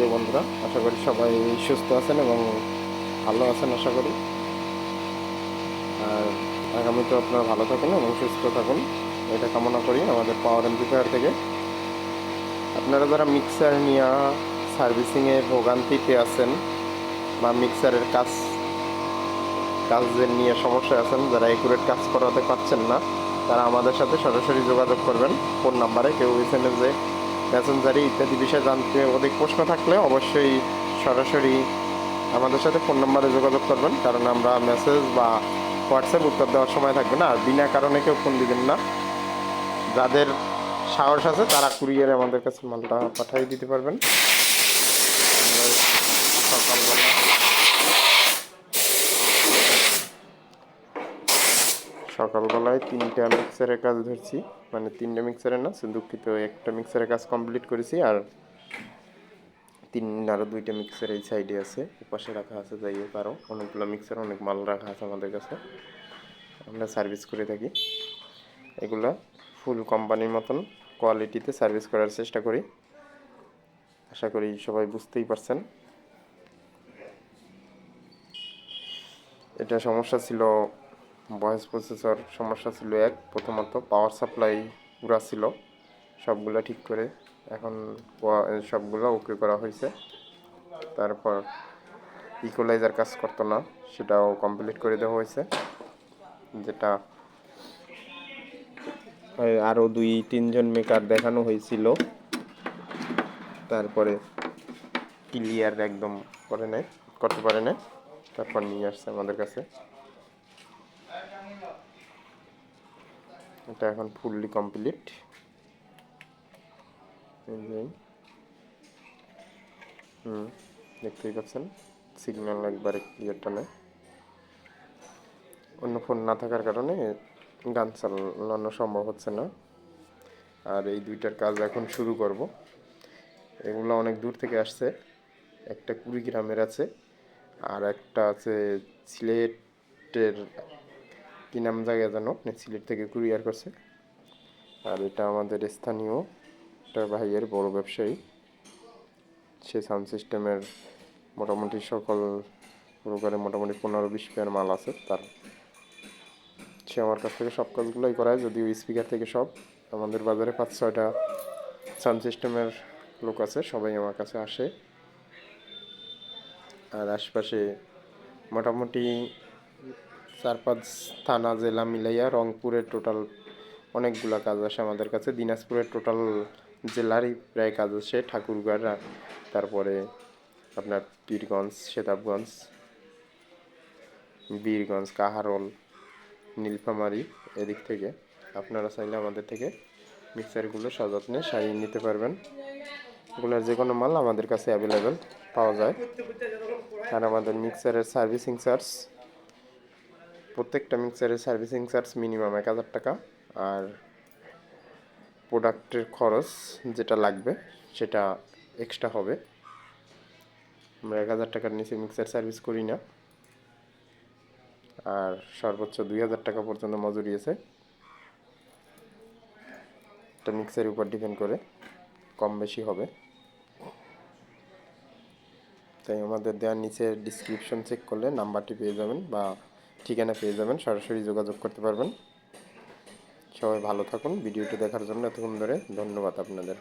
প্রিয় বন্ধুরা, আশা করি সবাই সুস্থ আছেন এবং ভালো আছেন, আশা করি। আর আগামীতে আপনারা ভালো থাকুন এবং সুস্থ থাকুন। এটা কামনা করি আমাদের পাওয়ার এমপ্লিফায়ার থেকে। আপনারা যারা মিক্সার নিয়ে সার্ভিসিংয়ে ভোগান্তিতে আছেন বা মিক্সারের কাজ, কাজের নিয়ে সমস্যা আছেন, যারা একুরেট কাজ করাতে পারছেন না, তারা আমাদের সাথে সরাসরি যোগাযোগ করবেন। ফোন নাম্বারে কেউ এসএমএসে মেসেঞ্জারি ইত্যাদি বিষয়ে জানতে অধিক প্রশ্ন থাকলে অবশ্যই সরাসরি আমাদের সাথে ফোন নাম্বারে যোগাযোগ করবেন, কারণ আমরা মেসেজ বা হোয়াটসঅ্যাপ উত্তর দেওয়ার সময় থাকবে না। আর বিনা কারণে কেউ ফোন দিবেন না। যাদের সাহস আছে, তারা কুরিয়ারে আমাদের কাছে মালটা পাঠিয়ে দিতে পারবেন। সকালবেলা সকালবেলায় তিনটা মিক্সারের কাজ ধরছি। মানে তিনটা মিক্সারের না দুঃখিত, একটা মিক্সারের কাজ কমপ্লিট করেছি আর তিন আরও দুইটা মিক্সার এই সাইডে আছে পাশে রাখা আছে যাই হোক আরও অনেকগুলো মিক্সার অনেক মাল রাখা আছে আমাদের কাছে। আমরা সার্ভিস করে থাকি। এগুলা ফুল কোম্পানির মতন কোয়ালিটিতে সার্ভিস করার চেষ্টা করি। আশা করি সবাই বুঝতেই পারছেন। এটা সমস্যা ছিল ভয়েস প্রসেসর সমস্যা ছিল এক। প্রথমত পাওয়ার সাপ্লাই পুরা ছিল। সবগুলো ঠিক করে এখন সবগুলো ওকে করা হয়েছে। তারপর ইকুয়ালাইজার কাজ করতো না, সেটাও কমপ্লিট করে দেওয়া হয়েছে। যেটা আরও দুই, তিনজন মেকার দেখানো হয়েছিল। তারপরে ক্লিয়ার একদম করে নেয় করতে পারে না তারপর নিয়ে আসছে আমাদের কাছে। এটা এখন ফুললি কমপ্লিট হুম, দেখতেই পাচ্ছেন? সিগন্যাল একবারে ক্লিয়ার টানে। অন্য ফোন না থাকার কারণে গান চালানো সম্ভব হচ্ছে না। আর এই দুইটার কাজ এখন শুরু করব। এগুলো অনেক দূর থেকে আসছে। একটা কুড়িগ্রামের আছে, আর একটা আছে সিলেটের কি নাম জায়গা যেন সিলেট থেকে কুরিয়ার করছে। আর এটা আমাদের স্থানীয় একটা ভাইয়ের বড় ব্যবসায়ী। সে সাউন্ড সিস্টেমের মোটামুটি সকল প্রকারে মোটামুটি পনেরো বিশ পেয়ার মাল আছে তার। সে আমার কাছ থেকে সব কাজগুলোই করায়, যদিও স্পিকার থেকে সব। আমাদের বাজারে পাঁচ ছয়টা সাউন্ড সিস্টেমের লোক আছে, সবাই আমার কাছে আসে। আর আশপাশে মোটামুটি চার পাঁচ থানা, জেলা মিলাইয়া রংপুরের টোটাল অনেকগুলো কাজ আসে আমাদের কাছে। দিনাজপুরের টোটাল জেলারই প্রায় কাজ আসে, ঠাকুরগাঁড় তারপরে আপনার পীরগঞ্জ, সেতাবগঞ্জ, বীরগঞ্জ, কাহারল, নীলফামারি এদিক থেকে। আপনারা চাইলে আমাদের থেকে মিক্সারগুলো সযত্নে সারিয়ে নিতে পারবেন। এগুলোর যে কোনো মাল আমাদের কাছে অ্যাভেলেবেল পাওয়া যায়। আর আমাদের মিক্সারের সার্ভিসিং চার্জ প্রত্যেকটা মিক্সারের সার্ভিসিং চার্জ মিনিমাম এক হাজার টাকা আর প্রোডাক্টের খরচ যেটা লাগবে সেটা এক্সট্রা হবে। আমরা এক হাজার টাকার নিচে মিক্সার সার্ভিস করি না। আর সর্বোচ্চ দুই হাজার টাকা পর্যন্ত মজুরি আছে। এটা মিক্সারের উপর ডিপেন্ড করে কম বেশি হবে। তাই আমাদের দেওয়ার নিচে ডিসক্রিপশন চেক করলে নাম্বারটি পেয়ে যাবেন বা ঠিকানা পেয়ে যাবেন, সরাসরি যোগাযোগ করতে পারবেন। সবাই ভালো থাকুন, ভিডিওটি দেখার জন্য এতক্ষণ ধরে ধন্যবাদ আপনাদের।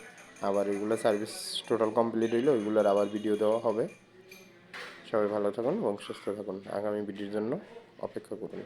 আবার এগুলো সার্ভিস টোটাল কমপ্লিট হইলে ওইগুলোর আবার ভিডিও দেওয়া হবে। সবাই ভালো থাকুন এবং সুস্থ থাকুন। আগামী ভিডিওর জন্য অপেক্ষা করুন।